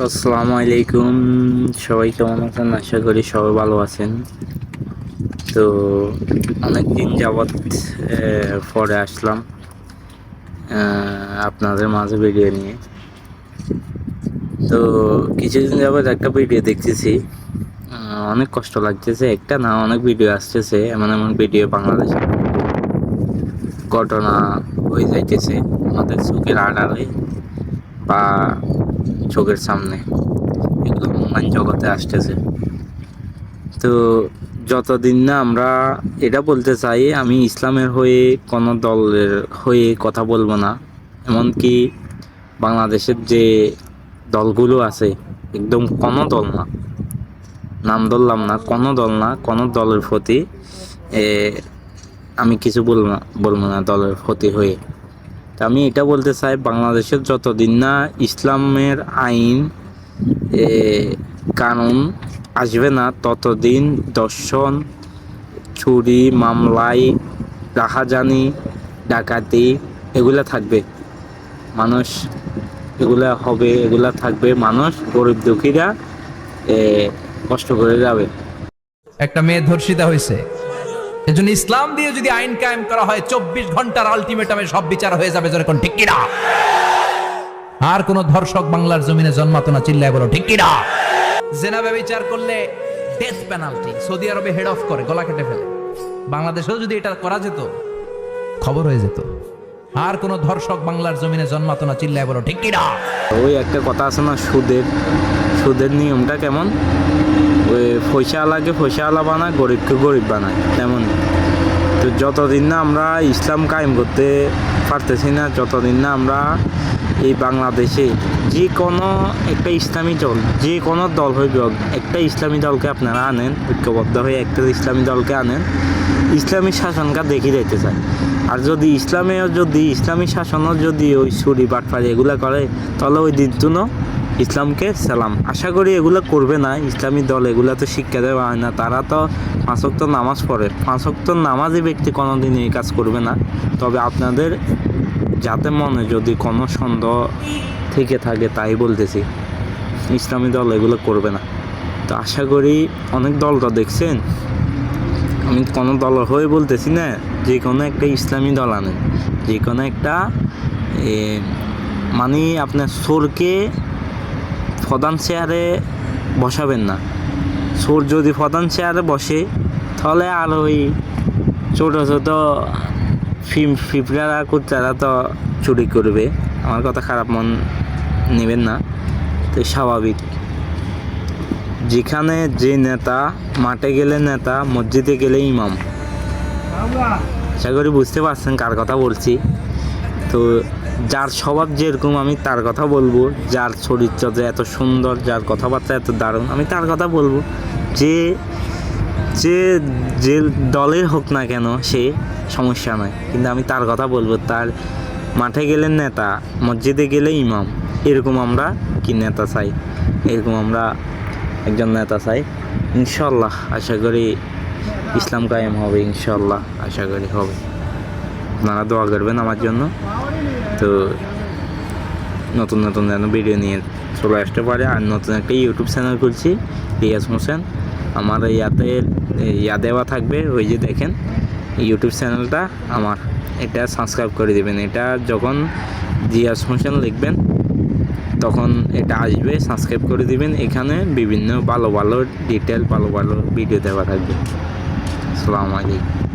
আসসালামু আলাইকুম। সবাই কেমন আছেন? আশা করি সবাই ভালো আছেন। তো অনেক দিন যাবৎ পরে আসলাম আপনাদের মাঝে ভিডিও নিয়ে। তো কিছুদিন যাবৎ একটা ভিডিও দেখতেছি। অনেক কষ্ট লাগতেছে। একটা না, অনেক ভিডিও আসতেছে। এমন এমন ভিডিও বাংলাদেশে ঘটনা হয়ে যাইতেছে। আমাদের চোখের আড়ালে বা চোখের সামনে। এগুলো অনলাইন জগতে আসতেছে। তো যতদিন না আমরা এটা বলতে চাই, আমি ইসলামের হয়ে কোনো দলের হয়ে কথা বলব না। এমনকি বাংলাদেশের যে দলগুলো আছে, একদম কোনো দল না, নাম ধরলাম না, কোনো দল না, কোনো দলের প্রতি আমি কিছু বলব না বলব না দলের ক্ষতি হয়ে। আমি এটা বলতে চাই, বাংলাদেশের যতদিন না ইসলামের আইন কানুন আসবে না, ততদিন দর্শন চুরি মামলাই রাহাজানি, ডাকাতি এগুলা থাকবে। মানুষ এগুলা হবে, এগুলা থাকবে। মানুষ গরিব দুঃখীরা কষ্ট করে যাবে। একটা মেয়ে ধর্ষিতা হয়েছে। এজন্য ইসলাম দিয়ে যদি আইন কায়েম করা হয়, চব্বিশ ঘণ্টার আলটিমেটামে সব বিচার হয়ে যাবে যেরকম ঠিক কিনা? আর কোন ধর্ষক বাংলার জমিনে জন্মাতো না, চিল্লায় বলো ঠিক কিনা? জেনাবে বিচার করলে ডেথ পেনাল্টি সৌদি আরবে হেড অফ করে, গলা কেটে ফেলে। বাংলাদেশেও যদি এটা করা যেত, খবর হয়ে যেত। আর কোন ধর্ষক বাংলার জমিনে জন্মাতো না, চিল্লায় বলো ঠিক কিনা? ওই একটা কথা আছে না, সুদের সুদের নিয়মটা কেমন? পয়সাওয়ালাকে পয়সাওয়ালা বানায় গরিবকে গরিব বানায় তেমন। তো যতদিন না আমরা ইসলাম কায়েম করতে পারতেছি না যতদিন না আমরা এই বাংলাদেশে যে কোনো একটা ইসলামী দল যে কোনো দল হোক, একটা ইসলামী দলকে আপনারা আনেন ঐক্যবদ্ধ হয়ে একটা ইসলামী দলকে আনেন ইসলামী শাসনকে দেখিয়ে দিতে চায়। আর যদি ইসলামেও যদি ইসলামী শাসনও যদি ওই চুরি বাটপাড়ি এগুলো করে তাহলে ওই দিন তুনো ইসলামকে সালাম। আশা করি এগুলো করবে না। ইসলামী দল এগুলো তো শিক্ষা দেওয়া হয় না। তারা তো পাঁচক্ত নামাজ পড়ে। পাঁচক্ত নামাজি ব্যক্তি কোনোদিন এই কাজ করবে না। তবে আপনাদের যাতে মনে যদি কোনো সন্দেহ থেকে থাকে, তাই বলতেছি। ইসলামী দল এগুলো করবে না। তো আশা করি অনেক দল তো দেখছেন। আমি কোনো দল হয়ে বলতেছি না, যে কোনো একটা ইসলামী দল আনেন। যে কোনো একটা মানে আপনার সোরকে প্রধান চেয়ারে বসাবেন না। সোর যদি প্রধান চেয়ারে বসে, তাহলে আর ওই ছোটো ছোটো ফিম ফিফড়ারা কুত্তারা তো চুরি করবে। আমার কথা খারাপ মন নেবেন না। তো স্বাভাবিক। যেখানে যে নেতা, মাঠে গেলে নেতা, মসজিদে গেলে ইমাম। আশা করি বুঝতে পারছেন কার কথা বলছি। তো যার স্বভাব যেরকম আমি তার কথা বলব, যার চরিত্র এত সুন্দর, যার কথাবার্তা এত দারুণ, আমি তার কথা বলব। যে যে যে দলের হোক না কেন সে সমস্যা নয়, কিন্তু আমি তার কথা বলব। তার মাঠে গেলে নেতা, মসজিদে গেলে ইমাম, এরকম আমরা কি নেতা চাই? এরকম আমরা একজন নেতা চাই। ইনশাল্লাহ, আশা করি ইসলাম কায়েম হবে, ইনশাল্লাহ, আশা করি হবে। আপনারা দোয়া করবেন আমার জন্য। তো নতুন নতুন যেন ভিডিও নিয়ে চলে আসতে পারে। আর নতুন একটা ইউটিউব চ্যানেল খুলছি, রিয়াজ হোসেন আমার ইয়াতে ইয়া দেওয়া থাকবে, ওই যে দেখেন ইউটিউব চ্যানেলটা আমার। এটা সাবস্ক্রাইব করে দেবেন। এটা যখন রিয়াজ হোসেন লিখবেন, তখন এটা আসবে সাবস্ক্রাইব করে দিবেন। এখানে বিভিন্ন ভালো ভালো ডিটেল ভালো ভালো ভিডিও দেওয়া থাকবে। আসসালামু আলাইকুম।